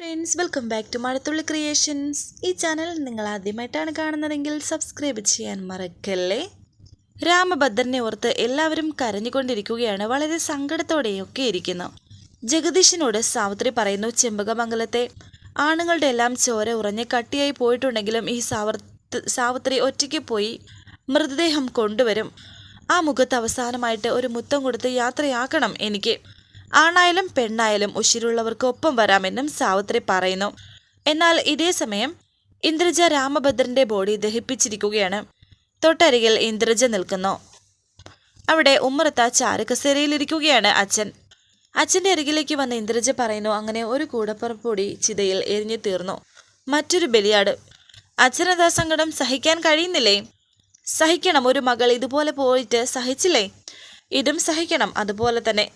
Friends welcome back to Mazhathulli creations ഈ channel നിങ്ങൾ ആദ്യമായിട്ടാണ് കാണുന്നതെങ്കിൽ സബ്സ്ക്രൈബ് ചെയ്യാൻ മറക്കല്ലേ? രാമഭദ്രനെ ഓർത്ത് എല്ലാവരും കരഞ്ഞുകൊണ്ടിരിക്കുകയാണ്. വളരെ സങ്കടത്തോടെയൊക്കെ ഇരിക്കുന്നു. ജഗദീഷിനോട് സാവിത്രി പറയുന്നു ചെമ്പകമംഗലത്തെ ആണുങ്ങളുടെ എല്ലാം ചോര ഉറഞ്ഞ് കട്ടിയായി പോയിട്ടുണ്ടെങ്കിലും ഈ സാവർത്ത് സാവിത്രി ഒറ്റയ്ക്ക് പോയി മൃതദേഹം കൊണ്ടുവരും. ആ മുഖത്ത് അവസാനമായിട്ട് ഒരു മുത്തം കൊടുത്ത് യാത്രയാക്കണം എനിക്ക്. ആണായാലും പെണ്ണായാലും ഉശിരുള്ളവർക്ക് ഒപ്പം വരാമെന്നും സാവിത്രി പറയുന്നു. എന്നാൽ ഇതേ സമയം ഇന്ദ്രജ രാമഭദ്രന്റെ ബോഡി ദഹിപ്പിച്ചിരിക്കുകയാണ്. തൊട്ടരികിൽ ഇന്ദ്രജ നിൽക്കുന്നു. അവിടെ ഉമ്മറത്ത ചാരക്കസേരയിലിരിക്കുകയാണ് അച്ഛൻ. അച്ഛന്റെ അരികിലേക്ക് വന്ന ഇന്ദ്രജ പറയുന്നു അങ്ങനെ ഒരു കൂടപ്പുറപ്പൊടി ചിതയിൽ എരിഞ്ഞു തീർന്നു. മറ്റൊരു ബലിയാട്. അച്ഛനതാ സങ്കടം സഹിക്കാൻ കഴിയുന്നില്ലേ? സഹിക്കണം ഒരു മകൾ ഇതുപോലെ പോയിട്ട് സഹിച്ചില്ലേ? ഇതും സഹിക്കണം അതുപോലെ തന്നെ.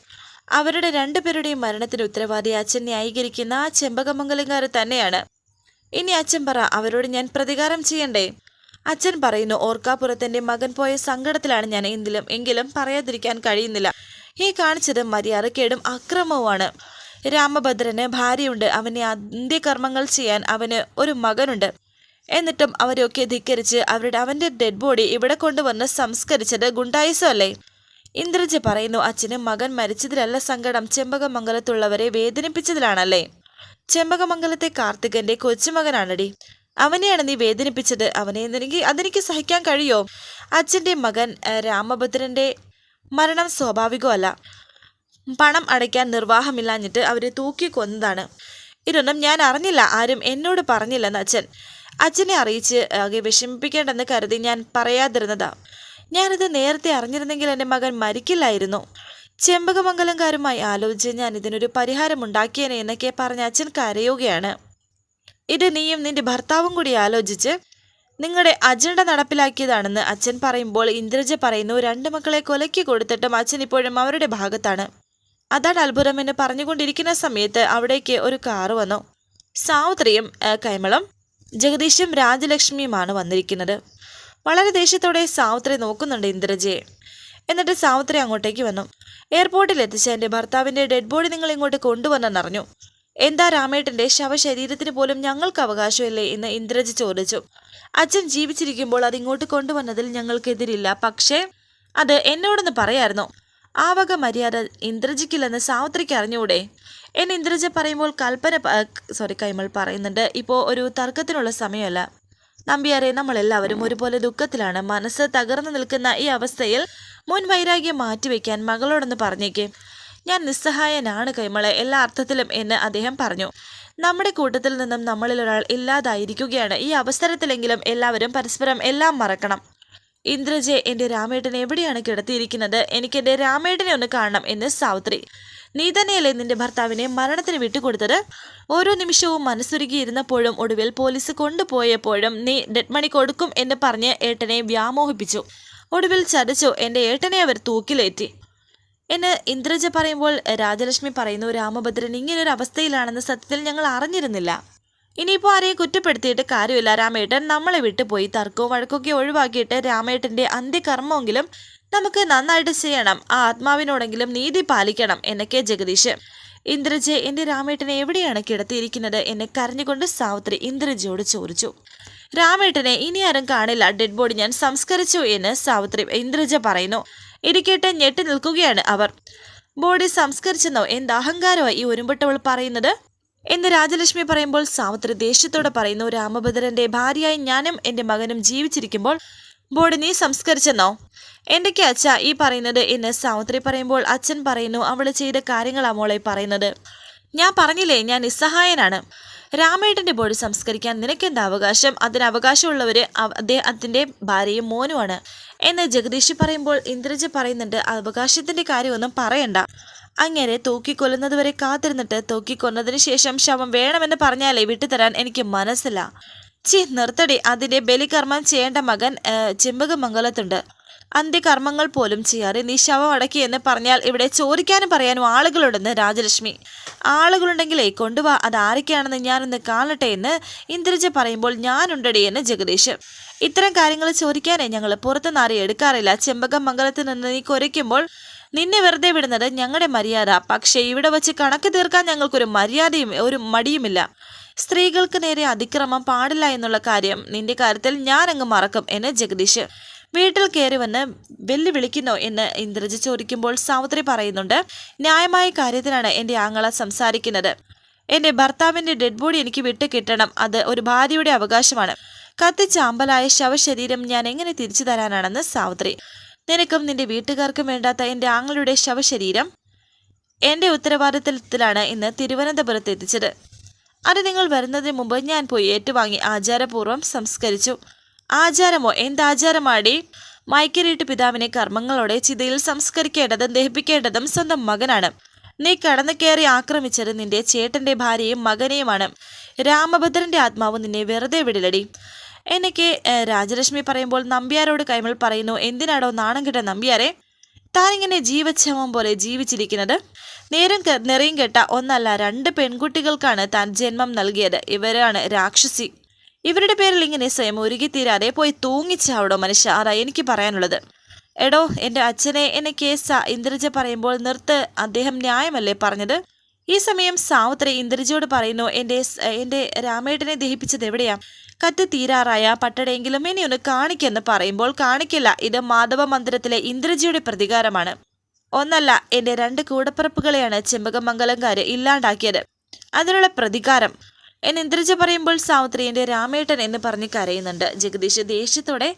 അവരുടെ രണ്ടുപേരുടെയും മരണത്തിന് ഉത്തരവാദി അച്ഛൻ ന്യായീകരിക്കുന്ന ആ ചെമ്പകമംഗലങ്കാർ തന്നെയാണ്. ഇനി അച്ഛൻ പറ അവരോട് ഞാൻ പ്രതികാരം ചെയ്യണ്ടേ? അച്ഛൻ പറയുന്നു ഓർക്കാപ്പുറത്തിന്റെ മകൻ പോയ സങ്കടത്തിലാണ് ഞാൻ എന്തിലും എങ്കിലും പറയാതിരിക്കാൻ കഴിയുന്നില്ല. ഈ കാണിച്ചത് മര്യാദക്കേടും അക്രമവുമാണ്. രാമഭദ്രന് ഭാര്യയുണ്ട്. അവനെ അന്ത്യകർമ്മങ്ങൾ ചെയ്യാൻ അവന് ഒരു മകനുണ്ട്. എന്നിട്ടും അവരെയൊക്കെ ധിക്കരിച്ച് അവരുടെ അവന്റെ ഡെഡ് ബോഡി ഇവിടെ കൊണ്ടുവന്ന് സംസ്കരിച്ചത് ഗുണ്ടായിസമല്ലേ? ഇന്ദ്രജ പറയുന്നു അച്ഛന് മകൻ മരിച്ചതിലല്ല സങ്കടം. ചെമ്പകമംഗലത്തുള്ളവരെ വേദനിപ്പിച്ചതിലാണല്ലേ? ചെമ്പകമംഗലത്തെ കാർത്തികന്റെ കൊച്ചുമകനാണടി. അവനെയാണ് നീ വേദനിപ്പിച്ചത്. അവനെ എനിക്ക് അതെനിക്ക് സഹിക്കാൻ കഴിയോ? അച്ഛന്റെ മകൻ രാമഭദ്രന്റെ മരണം സ്വാഭാവികമല്ല. പണം അടയ്ക്കാൻ നിർവാഹമില്ലാഞ്ഞിട്ട് അവരെ തൂക്കി കൊന്നതാണ്. ഇതൊന്നും ഞാൻ അറിഞ്ഞില്ല. ആരും എന്നോട് പറഞ്ഞില്ലെന്ന് അച്ഛൻ. അച്ഛനെ അറിയിച്ച് ആകെ വിഷമിപ്പിക്കേണ്ടെന്ന് കരുതി ഞാൻ പറയാതിരുന്നതാ. ഞാനിത് നേരത്തെ അറിഞ്ഞിരുന്നെങ്കിൽ എന്റെ മകൻ മരിക്കില്ലായിരുന്നു. ചെമ്പകമംഗലംകാരുമായി ആലോചിച്ച് ഞാൻ ഇതിനൊരു പരിഹാരമുണ്ടാക്കിയേനെ എന്നൊക്കെ പറഞ്ഞ അച്ഛൻ കരയുകയാണ്. ഇത് നീയും നിന്റെ ഭർത്താവും കൂടി ആലോചിച്ച് നിങ്ങളുടെ അജണ്ട നടപ്പിലാക്കിയതാണെന്ന് അച്ഛൻ പറയുമ്പോൾ ഇന്ദ്രജ പറയുന്നു രണ്ട് മക്കളെ കൊലയ്ക്ക് കൊടുത്തിട്ടും അച്ഛൻ ഇപ്പോഴും അവരുടെ ഭാഗത്താണ്. അതാണ് അത്ഭുതം എന്ന് പറഞ്ഞുകൊണ്ടിരിക്കുന്ന സമയത്ത് അവിടേക്ക് ഒരു കാറ് വന്നു. സാവിത്രിയും കൈമളം ജഗദീഷും രാജലക്ഷ്മിയുമാണ് വന്നിരിക്കുന്നത്. വളരെ ദേഷ്യത്തോടെ സാവിത്രി നോക്കുന്നുണ്ട് ഇന്ദ്രജയെ. എന്നിട്ട് സാവിത്രി അങ്ങോട്ടേക്ക് വന്നു. എയർപോർട്ടിൽ എത്തിച്ച എന്റെ ഭർത്താവിന്റെ ഡെഡ് ബോഡി നിങ്ങൾ ഇങ്ങോട്ട് കൊണ്ടുവന്നെന്നറിഞ്ഞു എന്താ രാമേട്ടന്റെ ശവശരീരത്തിന് പോലും ഞങ്ങൾക്ക് അവകാശമില്ലേ എന്ന് ഇന്ദ്രജ ചോദിച്ചു. അച്ഛൻ ജീവിച്ചിരിക്കുമ്പോൾ അത് ഇങ്ങോട്ട് കൊണ്ടുവന്നതിൽ ഞങ്ങൾക്കെതിരില്ല. പക്ഷേ അത് എന്നോടൊന്ന് പറയായിരുന്നു. ആ വക മര്യാദ ഇന്ദ്രജിക്കില്ലെന്ന് സാവിത്രിക്ക് അറിഞ്ഞൂടെ? എന്ന് ഇന്ദ്രജ പറയുമ്പോൾ കൽപ്പന സോറി കൈമൾ പറയുന്നുണ്ട്. ഇപ്പോൾ ഒരു തർക്കത്തിനുള്ള സമയമല്ല. നമ്പ്യാരെ നമ്മളെല്ലാവരും ഒരുപോലെ ദുഃഖത്തിലാണ്. മനസ്സ് തകർന്നു നിൽക്കുന്ന ഈ അവസ്ഥയിൽ മുൻ വൈരാഗ്യം മാറ്റിവെക്കാൻ മകളോടൊന്ന് പറഞ്ഞേക്കേ. ഞാൻ നിസ്സഹായനാണ് കൈമളെ എല്ലാ അർത്ഥത്തിലും എന്ന് അദ്ദേഹം പറഞ്ഞു. നമ്മുടെ കൂട്ടത്തിൽ നിന്നും നമ്മളിൽ ഒരാൾ ഇല്ലാതായിരിക്കുകയാണ്. ഈ അവസരത്തിലെങ്കിലും എല്ലാവരും പരസ്പരം എല്ലാം മറക്കണം. ഇന്ദ്രജെ എന്റെ രാമേട്ടൻ എവിടെയാണ് കിടത്തിയിരിക്കുന്നത്? എനിക്ക് എന്റെ രാമേട്ടനെ ഒന്ന് കാണണം എന്ന് സാവിത്രി നീ തന്നെയല്ലേ നിന്റെ ഭർത്താവിനെ മരണത്തിന് വിട്ടുകൊടുത്തത്? ഓരോ നിമിഷവും മനസ്സുരുകിയിരുന്നപ്പോഴും ഒടുവിൽ പോലീസ് കൊണ്ടുപോയപ്പോഴും നീ ഡെഡ് മണി കൊടുക്കും എന്ന് പറഞ്ഞ് ഏട്ടനെ വ്യാമോഹിപ്പിച്ചു. ഒടുവിൽ ചതച്ചു എന്റെ ഏട്ടനെ അവർ തൂക്കിലേറ്റി. എന്ന് ഇന്ദ്രജ പറയുമ്പോൾ രാജലക്ഷ്മി പറയുന്നു രാമഭദ്രൻ ഇങ്ങനൊരു അവസ്ഥയിലാണെന്ന് സത്യത്തിൽ ഞങ്ങൾ അറിഞ്ഞിരുന്നില്ല. ഇനിയിപ്പോൾ ആരെയും കുറ്റപ്പെടുത്തിയിട്ട് കാര്യമില്ല. രാമേട്ടൻ നമ്മളെ വിട്ടുപോയി. തർക്കവും വഴക്കൊക്കെ ഒഴിവാക്കിയിട്ട് രാമേട്ടന്റെ അന്ത്യകർമ്മമെങ്കിലും നമുക്ക് നന്നായിട്ട് ചെയ്യണം. ആ ആത്മാവിനോടെങ്കിലും നീതി പാലിക്കണം എന്നൊക്കെ ജഗദീഷ് ഇന്ദ്രജെ എന്റെ രാമേട്ടനെ എവിടെയാണ് കിടത്തിയിരിക്കുന്നത്? എന്നെ കരഞ്ഞുകൊണ്ട് സാവിത്രി ഇന്ദ്രജയോട് ചോദിച്ചു. രാമേട്ടനെ ഇനി ആരും കാണില്ല. ഡെഡ് ബോഡി ഞാൻ സംസ്കരിച്ചു എന്ന് സാവിത്രി ഇന്ദ്രജ പറയുന്നു. ഇരിക്കട്ട് ഞെട്ടി നിൽക്കുകയാണ് അവർ. ബോഡി സംസ്കരിച്ചെന്നോ? എന്ത് അഹങ്കാരമായി ഈ ഒരുമ്പെട്ടവൾ പറയുന്നത്? എന്ന് രാജലക്ഷ്മി പറയുമ്പോൾ സാവിത്രി ദേഷ്യത്തോടെ പറയുന്നു രാമഭദ്രന്റെ ഭാര്യയായി ഞാനും എന്റെ മകനും ജീവിച്ചിരിക്കുമ്പോൾ ബോഡി നീ സംസ്കരിച്ചെന്നോ? എന്തൊക്കെ അച്ഛ ഈ പറയുന്നത് എന്ന് സാവിത്രി പറയുമ്പോൾ അച്ഛൻ പറയുന്നു അവൾ ചെയ്ത കാര്യങ്ങളാ മോളെ പറയുന്നത്. ഞാൻ പറഞ്ഞില്ലേ ഞാൻ നിസ്സഹായനാണ്. രാമേട്ടന്റെ ബോഡി സംസ്കരിക്കാൻ നിനക്കെന്താ അവകാശം? അതിന് അവകാശമുള്ളവര് അവ- അദ്ദേഹത്തിന്റെ ഭാര്യയും മോനുമാണ്. എന്ന് ജഗദീഷ് പറയുമ്പോൾ ഇന്ദ്രജ പറയുന്നുണ്ട് അവകാശത്തിന്റെ കാര്യമൊന്നും പറയണ്ട. അങ്ങനെ തൂക്കിക്കൊല്ലുന്നതുവരെ കാത്തിരുന്നിട്ട് തൂക്കിക്കൊന്നതിന് ശേഷം ശവം വേണമെന്ന് പറഞ്ഞാലേ വിട്ടുതരാൻ എനിക്ക് മനസ്സില്ല. ചി നിർത്തടി അതിന്റെ ബലികർമ്മം ചെയ്യേണ്ട മകൻ ചെമ്പകമംഗലത്തുണ്ട് അന്ത്യകർമ്മങ്ങൾ പോലും ചെയ്യാതെ നീ ശവം അടക്കി എന്ന് പറഞ്ഞാൽ ഇവിടെ ചോദിക്കാനും പറയാനും ആളുകളുണ്ടെന്ന് രാജലക്ഷ്മി. ആളുകളുണ്ടെങ്കിലേ കൊണ്ടുവാ അത് ആരൊക്കെയാണെന്ന് ഞാനൊന്ന് കാണട്ടെ എന്ന് ഇന്ദ്രജ പറയുമ്പോൾ ഞാനുണ്ടടി എന്ന് ജഗദീഷ് ഇത്തരം കാര്യങ്ങൾ ചോദിക്കാനേ ഞങ്ങൾ പുറത്തുനിന്ന് ആരെയും എടുക്കാറില്ല. ചെമ്പകം മംഗലത്ത് നിന്ന് നീ കുരയ്ക്കുമ്പോൾ നിന്നെ വെറുതെ വിടുന്നത് ഞങ്ങളുടെ മര്യാദ. പക്ഷേ ഇവിടെ വച്ച് കണക്ക് തീർക്കാൻ ഞങ്ങൾക്കൊരു മര്യാദയും ഒരു മടിയുമില്ല. സ്ത്രീകൾക്ക് നേരെ അതിക്രമം പാടില്ല എന്നുള്ള കാര്യം നിന്റെ കാര്യത്തിൽ ഞാൻ അങ്ങ് മറക്കും എന്ന് ജഗദീഷ്. വീട്ടിൽ കയറി വന്ന് വെല്ലുവിളിക്കുന്നോ എന്ന് ഇന്ദ്രജി ചോദിക്കുമ്പോൾ സാവിത്രി പറയുന്നുണ്ട് ന്യായമായ കാര്യത്തിനാണ് എന്റെ ആങ്ങള സംസാരിക്കുന്നത്. എന്റെ ഭർത്താവിന്റെ ഡെഡ് ബോഡി എനിക്ക് വിട്ട് കിട്ടണം അത് ഒരു ഭാര്യയുടെ അവകാശമാണ്. കത്തിച്ചാമ്പലായ ശവശരീരം ഞാൻ എങ്ങനെ തിരിച്ചു തരാനാണെന്ന് സാവിത്രി. നിനക്കും നിന്റെ വീട്ടുകാർക്കും വേണ്ടാത്ത എന്റെ ആങ്ങളുടെ ശവശരീരം? എന്റെ ഉത്തരവാദിത്തത്തിലാണ് ഇന്ന് തിരുവനന്തപുരത്ത് എത്തിച്ചത്. അത് നിങ്ങൾ വരുന്നതിന് മുമ്പ് ഞാൻ പോയി ഏറ്റുവാങ്ങി ആചാരപൂർവം സംസ്കരിച്ചു. ആചാരമോ? എന്താചാരമാടി? മയക്കരീട്ട് പിതാവിനെ കർമ്മങ്ങളോടെ ചിതയിൽ സംസ്കരിക്കേണ്ടതും ദഹിപ്പിക്കേണ്ടതും സ്വന്തം മകനാണ്. നീ കടന്നു കയറി ആക്രമിച്ചത് നിന്റെ ചേട്ടന്റെ ഭാര്യയും മകനെയുമാണ്. രാമഭദ്രന്റെ ആത്മാവ് നിന്നെ വെറുതെ വിടിലടി രാജരശ്മി രാജലക്ഷ്മി പറയുമ്പോൾ നമ്പ്യാരോട് കൈമൾ പറയുന്നു എന്തിനാടോ നാണം കിട്ട നമ്പ്യാരെ? താനിങ്ങനെ ജീവച്ഛവം പോലെ ജീവിച്ചിരിക്കുന്നത്? നേരം നിറയും കെട്ട ഒന്നല്ല രണ്ട് പെൺകുട്ടികൾക്കാണ് താൻ ജന്മം നൽകിയത്. ഇവരാണ് രാക്ഷസി. ഇവരുടെ പേരിൽ ഇങ്ങനെ സ്വയം തീരാതെ പോയി തൂങ്ങിച്ചാവിടോ മനുഷ്യ? അതാ എനിക്ക് പറയാനുള്ളത്. എടോ എന്റെ അച്ഛനെ എന്നെ കേസ ഇന്ദ്രജ പറയുമ്പോൾ നിർത്ത് അദ്ദേഹം ന്യായമല്ലേ പറഞ്ഞത്? ഈ സമയം സാവിത്രി ഇന്ദ്രജിയോട് പറയുന്നു എന്റെ എന്റെ എന്റെ രാമേട്ടനെ ദഹിപ്പിച്ചത് എവിടെയാ? കത്ത് തീരാറായ പട്ടടയെങ്കിലും ഇനി ഒന്ന് കാണിക്കെന്ന് പറയുമ്പോൾ കാണിക്കില്ല. ഇത് മാധവ മന്ദിരത്തിലെ ഇന്ദ്രജിയുടെ പ്രതികാരമാണ്. ഒന്നല്ല എന്റെ രണ്ട് കൂടപ്പിറപ്പുകളെയാണ് ചെമ്പകമംഗലംകാര് ഇല്ലാണ്ടാക്കിയത്. അതിനുള്ള പ്രതികാരം. എന്ന് ഇന്ദ്രജ പറയുമ്പോൾ സാവിത്രി എന്റെ രാമേട്ടൻ എന്ന് പറഞ്ഞ് കരയുന്നുണ്ട്. ജഗദീഷ് ദേഷ്യത്തോടെ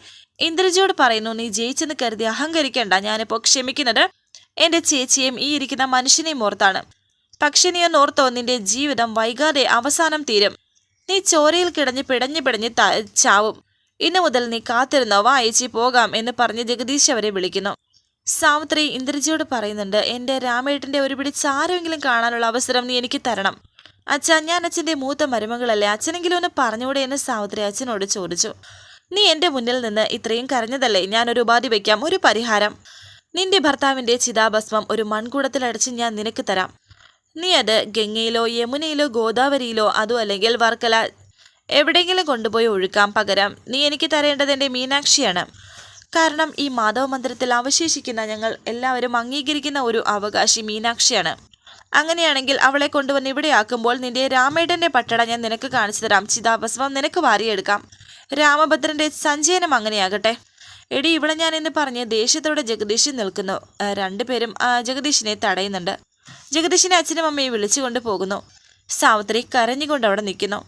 ഇന്ദ്രജയോട് പറയുന്നു നീ ജയിച്ചെന്ന് കരുതി അഹങ്കരിക്കേണ്ട. ഞാനിപ്പോൾ ക്ഷമിക്കുന്നത് എന്റെ ചേച്ചിയെയും ഈ ഇരിക്കുന്ന മനുഷ്യനെയും ഓർത്താണ്. പക്ഷെ നീ ഒന്ന് ഓർത്തോ നിന്റെ ജീവിതം വൈകാതെ അവസാനം തീരും. നീ ചോരയിൽ കിടഞ്ഞ് പിടഞ്ഞു പിടഞ്ഞ് ചാവും. ഇന്നു മുതൽ നീ കാത്തിരുന്നോ വായിച്ചു പോകാം എന്ന് പറഞ്ഞ് ജഗദീഷ് അവരെ വിളിക്കുന്നു. സാവിത്രി ഇന്ദ്രജിയോട് പറയുന്നുണ്ട് എന്റെ രാമേട്ടന്റെ ഒരു പിടി കാണാനുള്ള അവസരം നീ എനിക്ക് തരണം. അച്ഛ ഞാൻ അച്ഛന്റെ മൂത്ത മരുമകളല്ലേ അച്ഛനെങ്കിലും ഒന്ന് പറഞ്ഞുകൂടെ എന്ന് സാവിത്രി അച്ഛനോട് ചോദിച്ചു. നീ എന്റെ മുന്നിൽ നിന്ന് ഇത്രയും കരഞ്ഞതല്ലേ ഞാൻ ഒരു ഉപാധി വയ്ക്കാം ഒരു പരിഹാരം. നിന്റെ ഭർത്താവിന്റെ ചിതാഭസ്മം ഒരു മൺകൂടത്തിലടച്ച് ഞാൻ നിനക്ക് തരാം. നീ അത് ഗംഗയിലോ യമുനയിലോ ഗോദാവരിയിലോ അതോ അല്ലെങ്കിൽ വർക്കല എവിടെയെങ്കിലും കൊണ്ടുപോയി ഒഴുക്കാം പകരം. നീ എനിക്ക് തരേണ്ടത് എന്റെ മീനാക്ഷിയാണ്. കാരണം ഈ മാധവ മന്ദിരത്തിൽ അവശേഷിക്കുന്ന ഞങ്ങൾ എല്ലാവരും അംഗീകരിക്കുന്ന ഒരു അവകാശി മീനാക്ഷിയാണ്. അങ്ങനെയാണെങ്കിൽ അവളെ കൊണ്ടുവന്ന് ഇവിടെ ആക്കുമ്പോൾ നിന്റെ രാമേടന്റെ പട്ടട ഞാൻ നിനക്ക് കാണിച്ചു തരാം. ചിതാഭസ്മം നിനക്ക് വാരിയെടുക്കാം. രാമഭദ്രന്റെ സഞ്ചയനം അങ്ങനെയാകട്ടെ. എടി ഇവിടെ ഞാൻ ഇന്ന് പറഞ്ഞ് ദേഷ്യത്തോടെ ജഗദീഷ് നിൽക്കുന്നു. രണ്ടുപേരും ജഗദീഷിനെ തടയുന്നുണ്ട്. ജഗദീഷിനെ അച്ഛനും അമ്മയും വിളിച്ചുകൊണ്ട് പോകുന്നു സാവിത്രി കരഞ്ഞുകൊണ്ട് അവിടെ നിൽക്കുന്നു.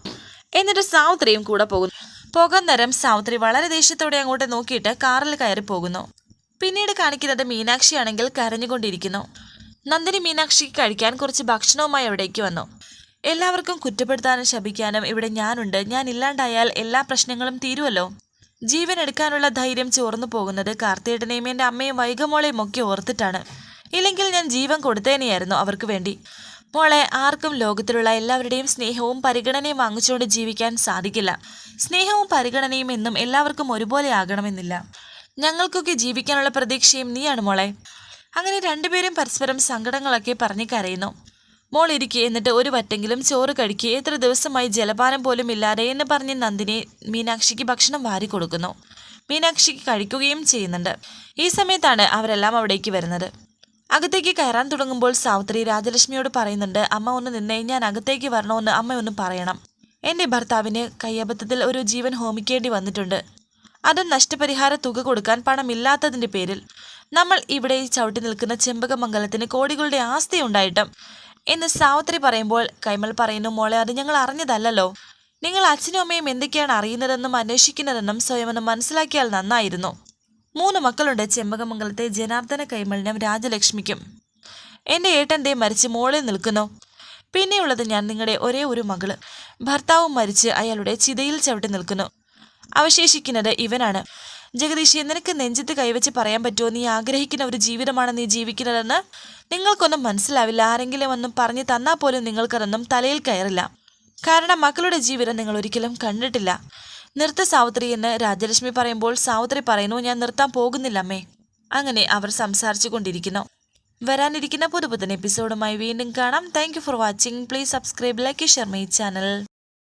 എന്നിട്ട് സാവിത്രിയും കൂടെ പോകുന്നു. പോകാൻ നേരം സാവിത്രി വളരെ ദേഷ്യത്തോടെ അങ്ങോട്ട് നോക്കിയിട്ട് കാറിൽ കയറി പോകുന്നു. പിന്നീട് കാണിക്കുന്നത് മീനാക്ഷിയാണെങ്കിൽ കരഞ്ഞുകൊണ്ടിരിക്കുന്നു. നന്ദിനി മീനാക്ഷിക്ക് കഴിക്കാൻ കുറച്ച് ഭക്ഷണവുമായി അവിടേക്ക് വന്നു. എല്ലാവർക്കും കുറ്റപ്പെടുത്താനും ശപിക്കാനും ഇവിടെ ഞാനുണ്ട്. ഞാൻ ഇല്ലാണ്ടായാൽ എല്ലാ പ്രശ്നങ്ങളും തീരുമല്ലോ. ജീവൻ എടുക്കാനുള്ള ധൈര്യം ചോർന്നു പോകുന്നത് കാർത്തിയേട്ടനെയും എന്റെ അമ്മയും വൈകമോളെയും ഒക്കെ ഓർത്തിട്ടാണ്. ഇല്ലെങ്കിൽ ഞാൻ ജീവൻ കൊടുത്തേനെയായിരുന്നു അവർക്ക് വേണ്ടി. മോളെ ആർക്കും ലോകത്തിലുള്ള എല്ലാവരുടെയും സ്നേഹവും പരിഗണനയും വാങ്ങിച്ചുകൊണ്ട് ജീവിക്കാൻ സാധിക്കില്ല. സ്നേഹവും പരിഗണനയും എന്നും എല്ലാവർക്കും ഒരുപോലെ ആകണമെന്നില്ല. ഞങ്ങൾക്കൊക്കെ ജീവിക്കാനുള്ള പ്രതീക്ഷയും നീയാണ് മോളെ. അങ്ങനെ രണ്ടുപേരും പരസ്പരം സങ്കടങ്ങളൊക്കെ പറഞ്ഞു കരയുന്നു. മോൾ ഇരിക്കുക എന്നിട്ട് ഒരു വറ്റെങ്കിലും ചോറ് കഴിക്കുക എത്ര ദിവസമായി ജലപാനം പോലും ഇല്ലാതെ എന്ന് പറഞ്ഞ് നന്ദിനി മീനാക്ഷിക്ക് ഭക്ഷണം വാരി കൊടുക്കുന്നു. മീനാക്ഷിക്ക് കഴിക്കുകയും ചെയ്യുന്നുണ്ട്. ഈ സമയത്താണ് അവരെല്ലാം അവിടേക്ക് വരുന്നത്. അകത്തേക്ക് കയറാൻ തുടങ്ങുമ്പോൾ സാവിത്രി രാജലക്ഷ്മിയോട് പറയുന്നുണ്ട് അമ്മ ഒന്ന് നിന്നേ ഞാൻ അകത്തേക്ക് വരണമെന്ന് അമ്മ ഒന്ന് പറയണം. എന്റെ ഭർത്താവിന് കയ്യബദ്ധത്തിൽ ഒരു ജീവൻ ഹോമിക്കേണ്ടി വന്നിട്ടുണ്ട്. അതും നഷ്ടപരിഹാര തുക കൊടുക്കാൻ പണമില്ലാത്തതിന്റെ പേരിൽ. നമ്മൾ ഇവിടെ ചവിട്ടി നിൽക്കുന്ന ചെമ്പകമംഗലത്തിന് കോടികളുടെ ആസ്തി ഉണ്ടായിട്ടും. എന്ന് സാവിത്രി പറയുമ്പോൾ കൈമൾ പറയുന്നു മോളെ അത് ഞങ്ങൾ അറിഞ്ഞതല്ലല്ലോ. നിങ്ങൾ അച്ഛനും അമ്മയും എന്തൊക്കെയാണ് അറിയുന്നതെന്നും അന്വേഷിക്കുന്നതെന്നും സ്വയം ഒന്ന് മനസ്സിലാക്കിയാൽ നന്നായിരുന്നു. മൂന്ന് മക്കളുണ്ട്. ചെമ്പകമംഗലത്തെ ജനാർദ്ദന കൈമളിനും രാജലക്ഷ്മിക്കും. എന്റെ ഏട്ടൻ ദേ മരിച്ച് മോളിൽ നിൽക്കുന്നു. പിന്നെയുള്ളത് ഞാൻ നിങ്ങളുടെ ഒരേ ഒരു മകൾ. ഭർത്താവും മരിച്ച് അയാളുടെ ചിതയിൽ ചവിട്ടി നിൽക്കുന്നു. അവശേഷിക്കുന്നത് ഇവനാണ്. ജഗദീഷ് നിനക്ക് നെഞ്ചത്ത് കൈവച്ച് പറയാൻ പറ്റുമോ? നീ ആഗ്രഹിക്കുന്ന ഒരു ജീവിതമാണ് നീ ജീവിക്കുന്നതെന്ന് നിങ്ങൾക്കൊന്നും മനസ്സിലാവില്ല. ആരെങ്കിലും ഒന്നും പറഞ്ഞു തന്നാൽ പോലും നിങ്ങൾക്കതൊന്നും തലയിൽ കയറില്ല. കാരണം മക്കളുടെ ജീവിതം നിങ്ങൾ ഒരിക്കലും കണ്ടിട്ടില്ല. നിർത്ത സാവിത്രി എന്ന് രാജലക്ഷ്മി പറയുമ്പോൾ സാവിത്രി പറയുന്നു ഞാൻ നിർത്താൻ പോകുന്നില്ലമ്മേ അങ്ങനെ അവർ സംസാരിച്ചു കൊണ്ടിരിക്കുന്നു. വരാനിരിക്കുന്ന പുതുപുത്തൻ എപ്പിസോഡുമായി വീണ്ടും കാണാം. Thank for watching please subscribe like share my channel